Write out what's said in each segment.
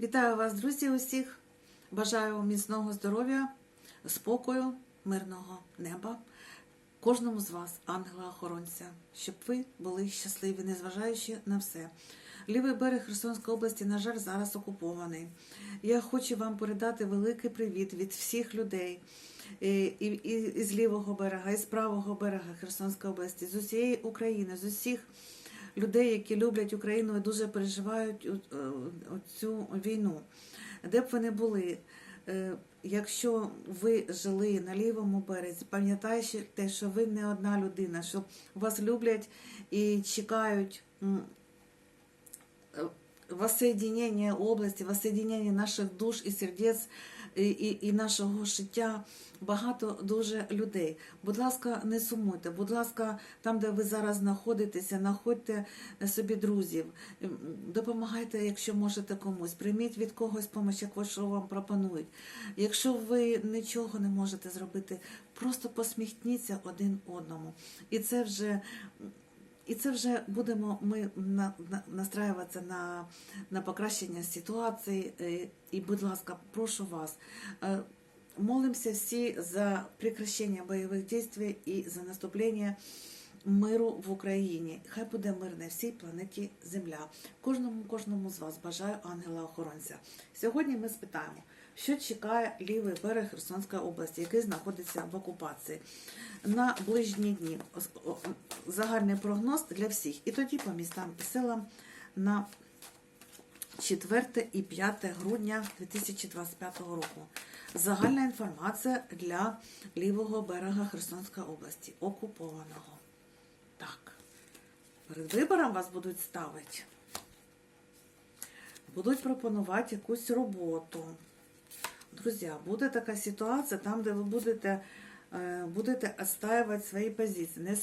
Вітаю вас, друзі, усіх. Бажаю міцного здоров'я, спокою, мирного неба. Кожному з вас, ангела-охоронця, щоб ви були щасливі, незважаючи на все. Лівий берег Херсонської області, на жаль, зараз окупований. Я хочу вам передати великий привіт від всіх людей і, і, і з лівого берега, і з правого берега Херсонської області, з усієї України, з усіх людей, які люблять Україну і дуже переживають у- е, цю війну. Де б ви не були, е, якщо ви жили на лівому березі, пам'ятайте, що ви не одна людина, що вас люблять і чекають е, воссоединення області, воссоединення наших душ і сердець і, і, і нашого життя. Багато дуже людей. Будь ласка, не сумуйте. Будь ласка, там, де ви зараз знаходитеся, знаходьте собі друзів, допомагайте, якщо можете комусь. Прийміть від когось допомогу, як що вам пропонують. Якщо ви нічого не можете зробити, просто посміхніться один одному. І це вже. І це вже будемо ми на, на, настраюватися на, на покращення ситуації. Е, І, будь ласка, прошу вас, молимося всі за прекращення бойових дій і за наступлення миру в Україні. Хай буде мир на всій планеті Земля. Кожному, кожному з вас бажаю ангела-охоронця. Сьогодні ми спитаємо, що чекає лівий берег Херсонської області, який знаходиться в окупації на ближні дні. Загальний прогноз для всіх. І тоді по містам і селам на 4 і 5 грудня 2025 року. Загальна інформація для лівого берега Херсонської області, окупованого. Так, перед вибором вас будуть ставити. Будуть пропонувати якусь роботу. Друзі, буде така ситуація, там, де ви будете, е, будете отстаивать свої позиції.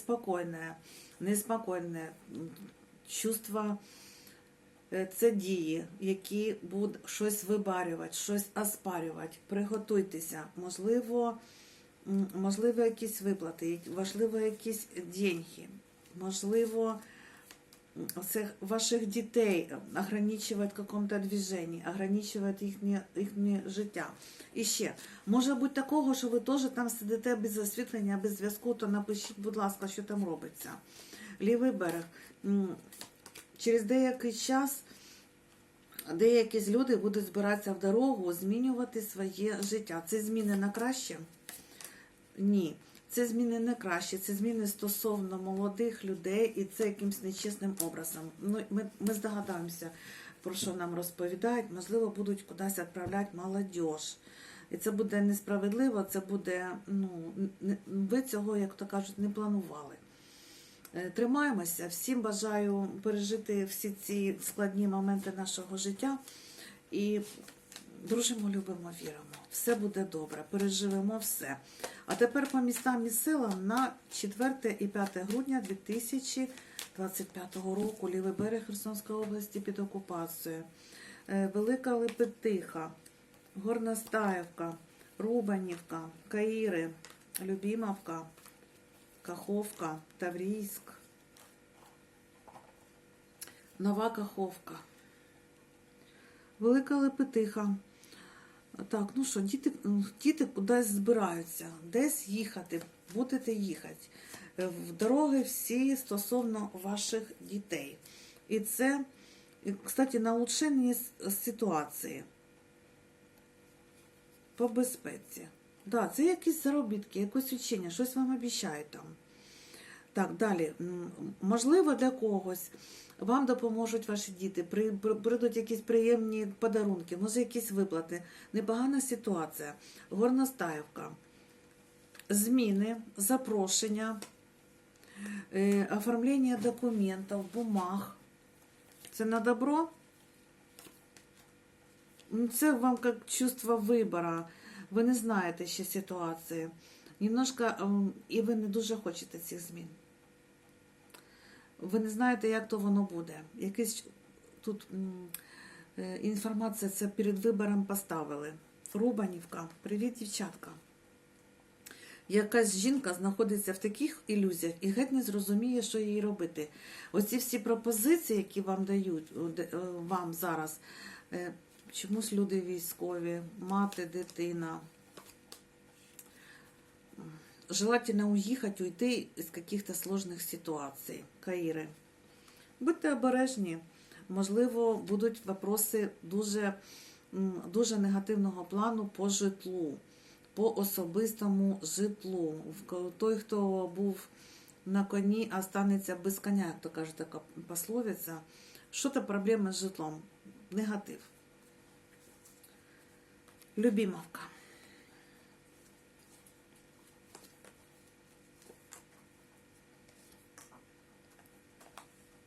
Неспокійне м, чувство це дії, які будуть щось вибарювати, щось оспарювати. Приготуйтеся. Можливо, можливо, якісь виплати, можливо, якісь деньги, можливо, оце ваших дітей ограничувати в каком-то движенні, ограничувати їхнє, їхнє життя. І ще, може бути такого, що ви теж там сидите без освітлення, без зв'язку, то напишіть, будь ласка, що там робиться. Лівий берег. Через деякий час деякі люди будуть збиратися в дорогу, змінювати своє життя. Це зміни на краще? Ні. Це зміни не краще, це зміни стосовно молодих людей, і це якимсь нечесним образом. Ну, ми, ми здогадаємося, про що нам розповідають. Можливо, будуть кудись відправляти молодь. І це буде несправедливо, це буде, ну, ви цього, як то кажуть, не планували. Е, Тримаємося. Всім бажаю пережити всі ці складні моменти нашого життя. І дружимо, любимо, віримо. Все буде добре, переживемо все. А тепер по містам і селам на 4 і 5 грудня 2025 року лівий берег Херсонської області під окупацією. Е, Велика Лепетиха, Горностаївка, Рубанівка, Каїри, Любімовка, Каховка, Таврійськ, Нова Каховка, Велика Лепетиха. Так, ну що, діти, діти кудись збираються, десь їхати, будете їхати. Е, В дороги всі стосовно ваших дітей. І це, кстати, на улучшення ситуації по безпеці. Да, це якісь заробітки, якось учення, щось вам обіцяють там. Так, далі. Можливо, для когось вам допоможуть ваші діти, при- при- прийдуть якісь приємні подарунки, може якісь виплати. Непогана ситуація. Горностаївка. Зміни, запрошення, е, оформлення документів, бумаг. Це на добро? Це вам як чувство вибору. Ви не знаєте ще ситуації. Немножко, ем, і ви не дуже хочете цих змін. Ви не знаєте, як то воно буде. Якийсь тут е, інформація це перед вибором поставили. Рубанівка, привіт, дівчатка. Якась жінка знаходиться в таких ілюзіях і геть не зрозуміє, що їй робити. Оці всі пропозиції, які вам дають вам зараз, е, Чомусь люди військові, мати, дитина. Желательно уїхати, уйти з каких-то сложних ситуацій. Каїри. Будьте обережні. Можливо, будуть вопроси дуже, дуже негативного плану по житлу, по особистому житлу. Той, хто був на коні, а станеться без коня, як то каже така пословиця. Що то проблеми з житлом? Негатив. Любімовка.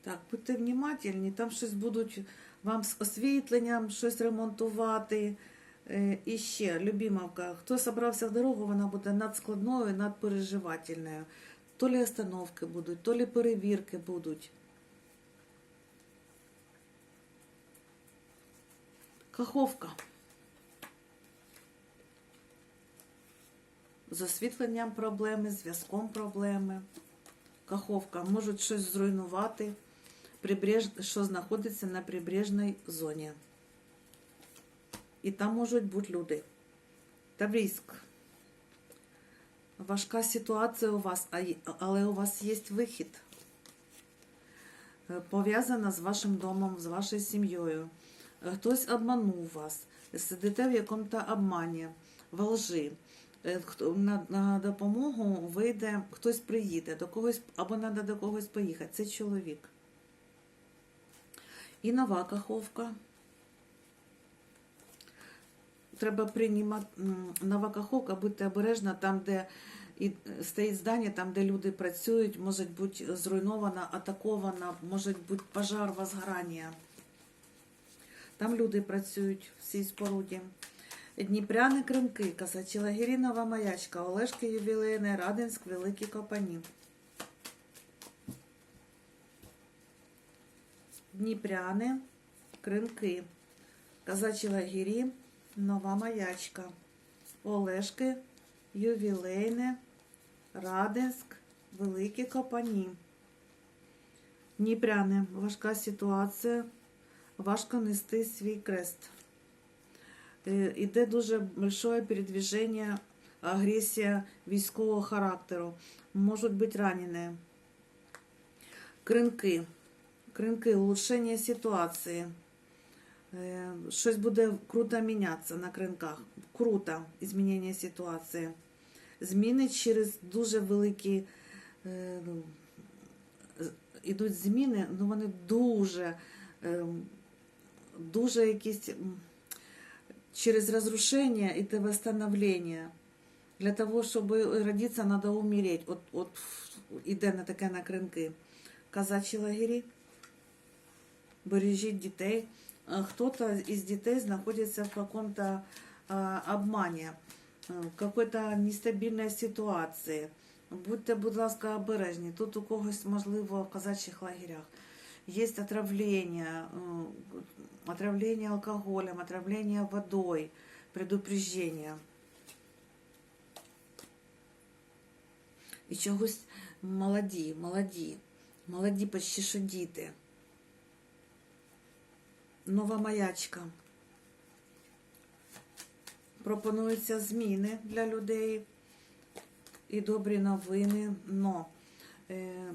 Так, будьте внимательні, там щось будуть вам з освітленням, щось ремонтувати. Е, І ще, любімовка, хто собрався в дорогу, вона буде надскладною, надпереживательною. То лі остановки будуть, то лі перевірки будуть. Каховка. З освітленням проблеми, зв'язком проблеми. Каховка можуть щось зруйнувати, що знаходиться на прибережній зоні. І там можуть бути люди. Таврійськ. Важка ситуація у вас, але у вас є вихід. Е, Пов'язана з вашим домом, з вашою сім'єю. Е, Хтось обманув вас, сидите в якому-то обмані, во лжи. Е, На, на допомогу вийде, хтось приїде до когось або треба до когось поїхати. Це чоловік. І нова каховка. Треба приймати нова каховка, будьте обережна там, де і стоїть здання, там, де люди працюють, може бути зруйнована, атакована, може бути пожар, возгорання. Там люди працюють в цій споруді. Дніпряни Кримки, Казачі Лагері, Нова Маячка, Олешки Ювілейне, Радинськ, Великі Копані. Дніпряни, Кримки, Казачі Лагері, Нова Маячка, Олешки, Ювілейне, Радинськ, Великі Копані. Дніпряни, важка ситуація, важко нести свій крест. Е, Іде дуже большое передвиження, агресія військового характеру. Можуть бути ранені. Кринки. Кринки, улучшення ситуації. Е, Щось буде круто мінятися на кринках. Круто змінення ситуації. Зміни через дуже великі. е, ну, зміни, ну вони дуже, ем, дуже якісь. Через разрушение и это восстановление. Для того, чтобы родиться, надо умереть. От, от іде на таке на кринки. Казачі лагері. Бережіть дітей. Хто-то із дітей знаходиться в каком-то а, обмані, в какой-то нестабільній ситуації. Будьте, будь ласка, обережні. Тут у когось, можливо, в казачих лагерях є отравлення, э, отравление алкоголем, отравление водой, предупреждение. І чогось молоді, молоді, молоді почти що. Нова маячка. Пропонуються зміни для людей і добрі новини, но е,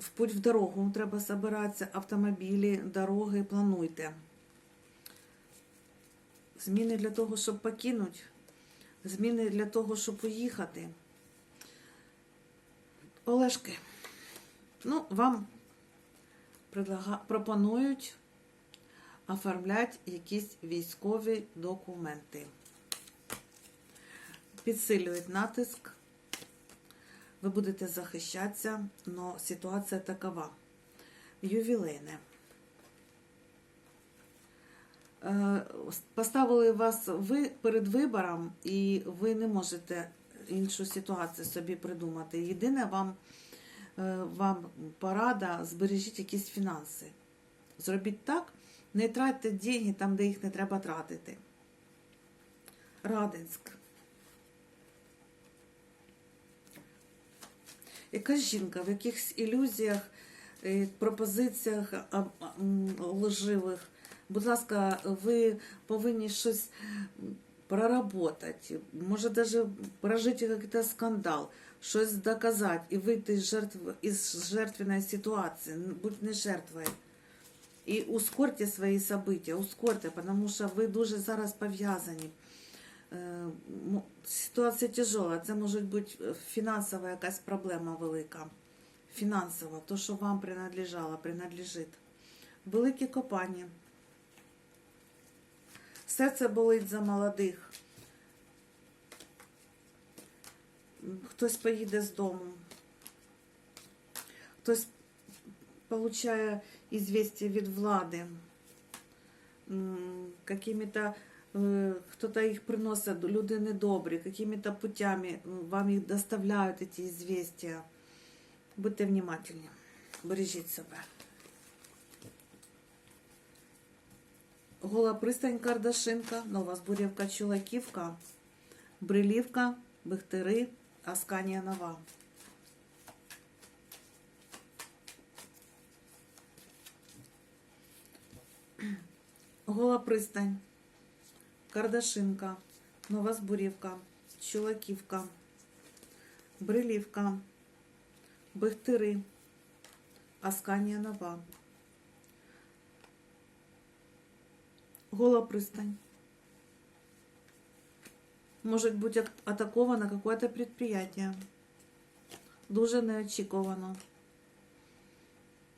в путь в дорогу треба збиратися, автомобілі, дороги плануйте. Зміни для того, щоб покинути, зміни для того, щоб поїхати. Олешки, ну, вам пропонують оформляти якісь військові документи. Підсилюють натиск ви будете захищатися, але ситуація такова. Ювілейне. Е, Поставили вас ви перед вибором, і ви не можете іншу ситуацію собі придумати. Єдине вам, е, вам порада, збережіть якісь фінанси. Зробіть так, не тратьте деньги там, де їх не треба тратити. Радинськ. Якась жінка в якихось ілюзіях, е, пропозиціях лживих Будь ласка, ви повинні щось проработати, може навіть прожити якийсь скандал, щось доказати і вийти з жертв, із жертвенної ситуації, будь не жертвою. І ускорьте свої события, ускорьте, тому що ви дуже зараз пов'язані. Е, м- Ситуація тяжела, це може бути фінансова якась проблема велика. Фінансова, то, що вам принадлежало, принадлежить. Великі копання. Серце болить за молодих. Хтось поїде з дому. Хтось получає известия від влади. Какими-то кто-то їх приносить, люди недобрі, какими-то путями вам їх доставляють ці известия. Будьте внимательні, бережіть себе. Гола пристань Кардашинка, Нова Збурівка, Чулаківка, Брилівка, Бехтери, Асканія Нова. Гола пристань, Кардашинка, Нова Збурівка, Чулаківка, Брилівка, Бехтери, Асканія Нова. Гола пристань. Может быть ак- атаковано какое-то предприятие. Дуже неочікувано.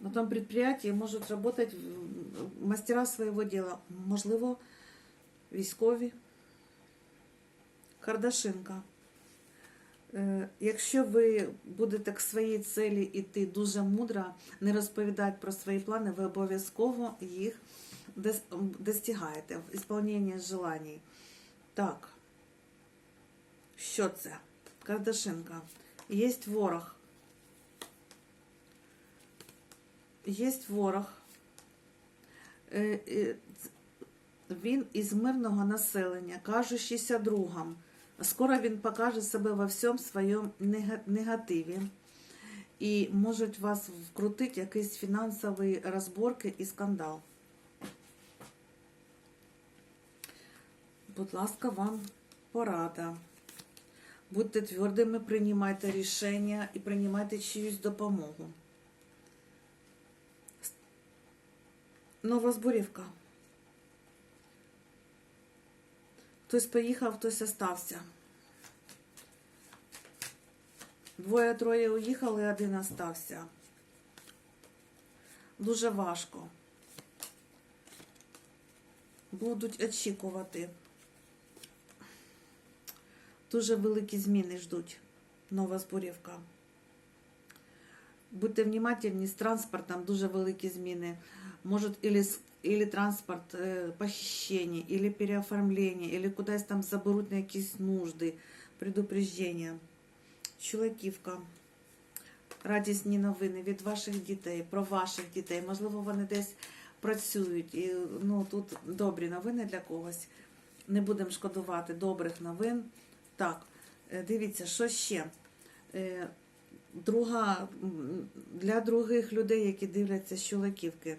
На том предприятии можуть работать м, мастера своего дела. Можливо, військові. Кардашинка. Е, Якщо ви будете к своїй цілі йти дуже мудро, не розповідати про свої плани, ви обов'язково їх достигаєте в ісполненні желаній. Так. Що це? Кардашинка. Є ворог. Є ворог. Він із мирного населення, кажучися другом. Скоро він покаже себе во всьому своєму негативі. І можуть вас вкрутити якісь фінансові розборки і скандал. Будь ласка, вам порада. Будьте твердими, приймайте рішення і приймайте чиюсь допомогу. Нова зборівка. Хтось поїхав, хтось остався. Двоє-троє уїхали, один остався. Дуже важко. Будуть очікувати. Дуже великі зміни ждуть. Нова зборівка. Будьте внимательні, з транспортом дуже великі зміни. Или, с- или транспорт э, похищение, или переоформление, или кудись там заберуть на якісь нужди, предупреждення. Чоловіківка. Радісні новини від ваших дітей, про ваших дітей. Можливо, вони десь працюють. І ну, тут добрі новини для когось. Не будемо шкодувати добрих новин. Так, е, дивіться, що ще? Е, Друга для других людей, які дивляться з чоловіківки.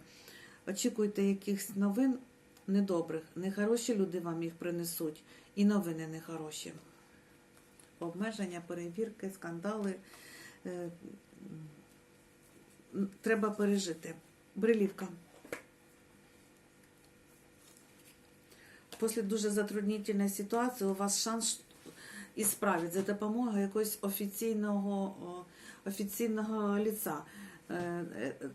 Очікуйте якихось новин недобрих. Нехороші люди вам їх принесуть, і новини нехороші. Обмеження, перевірки, скандали. Е, Треба пережити. Брилівка. Після дуже затруднительної ситуації у вас шанс і справить за допомогою якогось офіційного, офіційного ліца,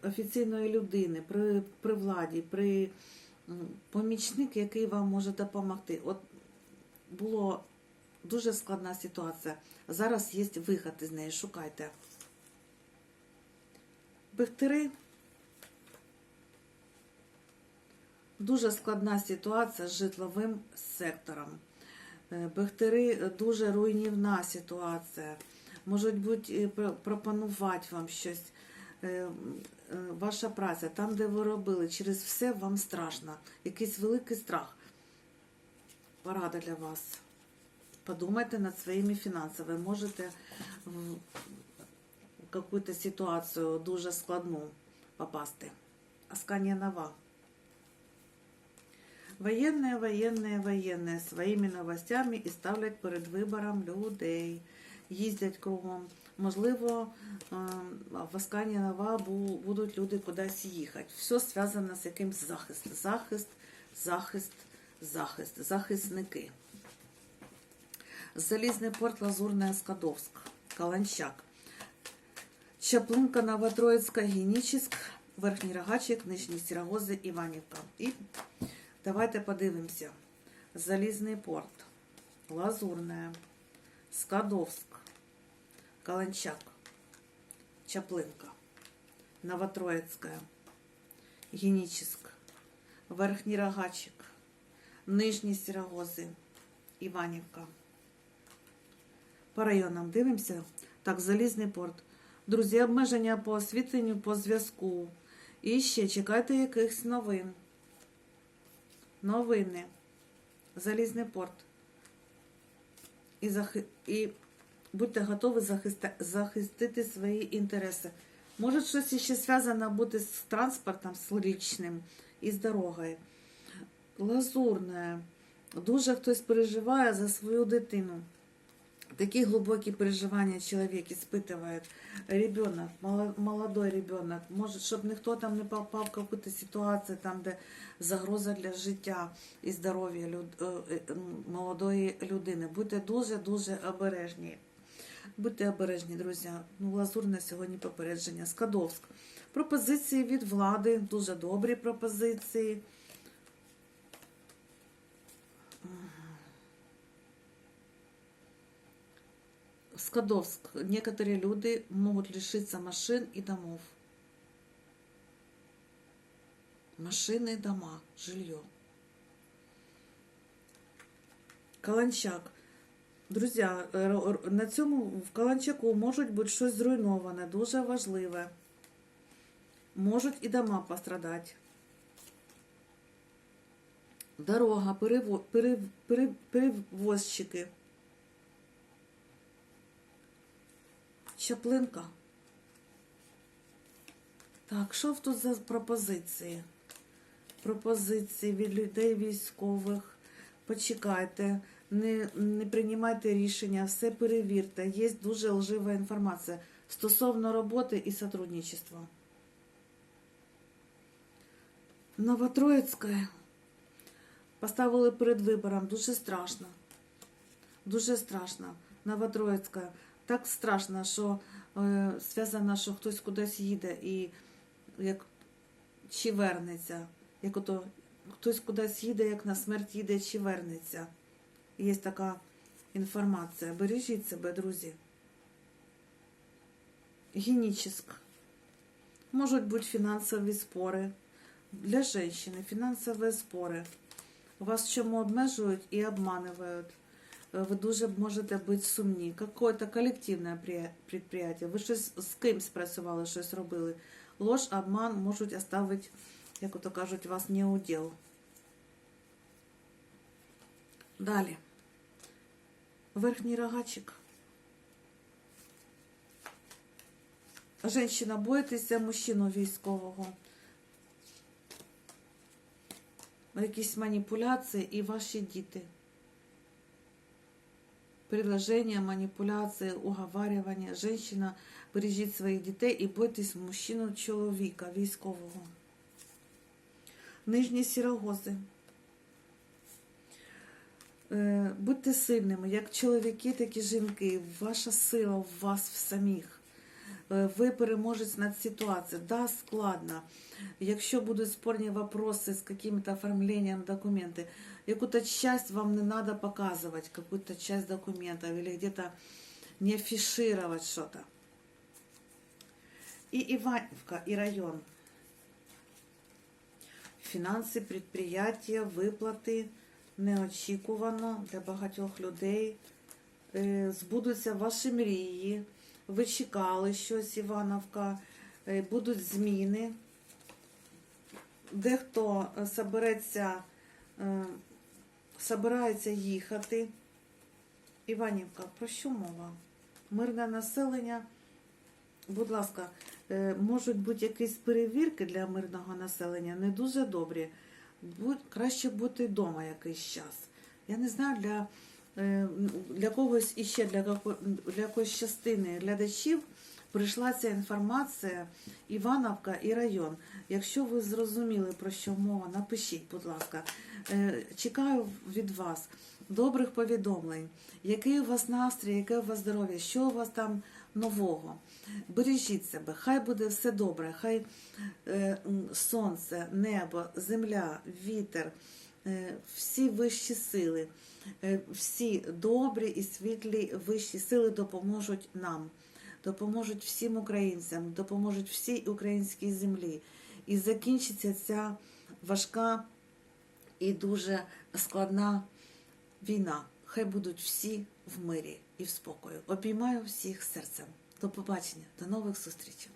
офіційної людини при, при владі, при помічник, який вам може допомогти. От було дуже складна ситуація. Зараз є вихід із неї, шукайте. Бехтери. Дуже складна ситуація з житловим сектором. Е, Бехтери е, дуже руйнівна ситуація. Можуть бути е, пропонувати вам щось. Е, е, Ваша праця, там, де ви робили, через все вам страшно. Якийсь великий страх. Порада для вас. Подумайте над своїми фінансами. Можете в якусь ситуацію дуже складну попасти. Асканія нова. Воєнне, воєнне, воєнне своїми новостями і ставлять перед вибором людей. Їздять кругом. Можливо, е, в Аскані Нова будуть люди кудись їхати. Все зв'язано з якимсь захистом. Захист, захист, захист, захисники. Залізний порт Лазурная Скадовск, Каланчак. Чаплинка, Новотроїцька, Генічіськ, Верхній Рогачик, Нижні Сірогози, Іванівка. І давайте подивимося. Залізний порт, Лазурная, Скадовск, Каланчак, Чаплинка, Новотроїцька, Генічіськ, Верхній Рогачик, Нижні Сірогози, Іванівка. По районам дивимося. Так, Залізний порт. Друзі, обмеження по освітленню, по зв'язку. І ще чекайте якихось новин. Новини. Залізний порт. І, захи... і будьте готові захиста... захистити свої інтереси. Може щось ще зв'язано бути з транспортом, з лічним і з дорогою. Лазурне. Дуже хтось переживає за свою дитину. Такие глубокие переживания человек испытывает. Ребенок, молодой ребенок, може, щоб ніхто там не попав в якусь ситуацію, там, де загроза для життя і здоров'я люд- е, е, молодої людини. Будьте дуже-дуже обережні. Будьте обережні, друзі. Ну, лазурне сьогодні попередження. Скадовськ. Пропозиції від влади, дуже добрі пропозиції. Скадовск. Некоторые люди могут лишиться машин и домов. Машины, дома, жилье. Каланчак. Друзі, е, на цьому в Каланчаку можуть бути щось зруйноване, дуже важливе. Можуть і дома пострадати. Дорога, перево, пере, пере, перевозчики. Чаплинка. Так, що тут за пропозиції? Пропозиції від людей військових. Почекайте, не, не приймайте рішення, все перевірте. Є дуже лжива інформація стосовно роботи і сотрудничества. Новотроїцьке поставили перед вибором. Дуже страшно. Дуже страшно. Новотроїцька. Так страшно, що е, зв'язано, що хтось кудись їде і як чи вернеться. Як ото хтось кудись їде, як на смерть їде, чи вернеться. Є така інформація. Бережіть себе, друзі. Геніческ. Можуть бути фінансові спори. Для жінки фінансові спори. Вас чому обмежують і обманывают. Е, Ви дуже можете бути сумні. Какое-то колективне при- предприятие. Ви щось з кимсь працювали, щось робили. Ложь, обман можуть оставити, як ото кажуть, вас не уділ. Далі. Верхній рогачик. Женщина, боїтеся мужчину військового. Якісь маніпуляції і ваші діти. Предложення, маніпуляції, уговарювання. Женщина, бережіть своїх дітей і бойтесь мужчину чоловіка, військового. Нижні сірогози. Е, Будьте сильними, як чоловіки, так і жінки. Ваша сила в вас в самих. Е, Ви переможець над ситуацією. Да, складно. Якщо будуть спорні вопроси з каким-то оформлением документы, какую-то часть вам не надо показывать, какую-то часть документов или где-то не афишировать что-то. И Иванівка, и район. Фінанси, підприємства, виплати неочікувано для багатьох людей. Е, Збудуться ваші мрії. Ви чекали щось, Івановка. Е, Будуть зміни. Дехто е, собереться, собирається їхати. Іванівка, про що мова? Мирне населення. Будь ласка, можуть бути якісь перевірки для мирного населення, не дуже добрі. Краще бути вдома якийсь час. Я не знаю, для, е, для когось іще, для, для якоїсь частини глядачів прийшла ця інформація Івановка і район. Якщо ви зрозуміли, про що мова, напишіть, будь ласка. Е, Чекаю від вас добрих повідомлень, який у вас настрій, яке у вас здоров'я, що у вас там нового. Бережіть себе, хай буде все добре, хай е, сонце, небо, земля, вітер, е, всі вищі сили, всі добрі і світлі вищі сили допоможуть нам, допоможуть всім українцям, допоможуть всій українській землі. І закінчиться ця важка і дуже складна війна. Хай будуть всі в мирі і в спокою. Обіймаю всіх серцем. До побачення, до нових зустрічей.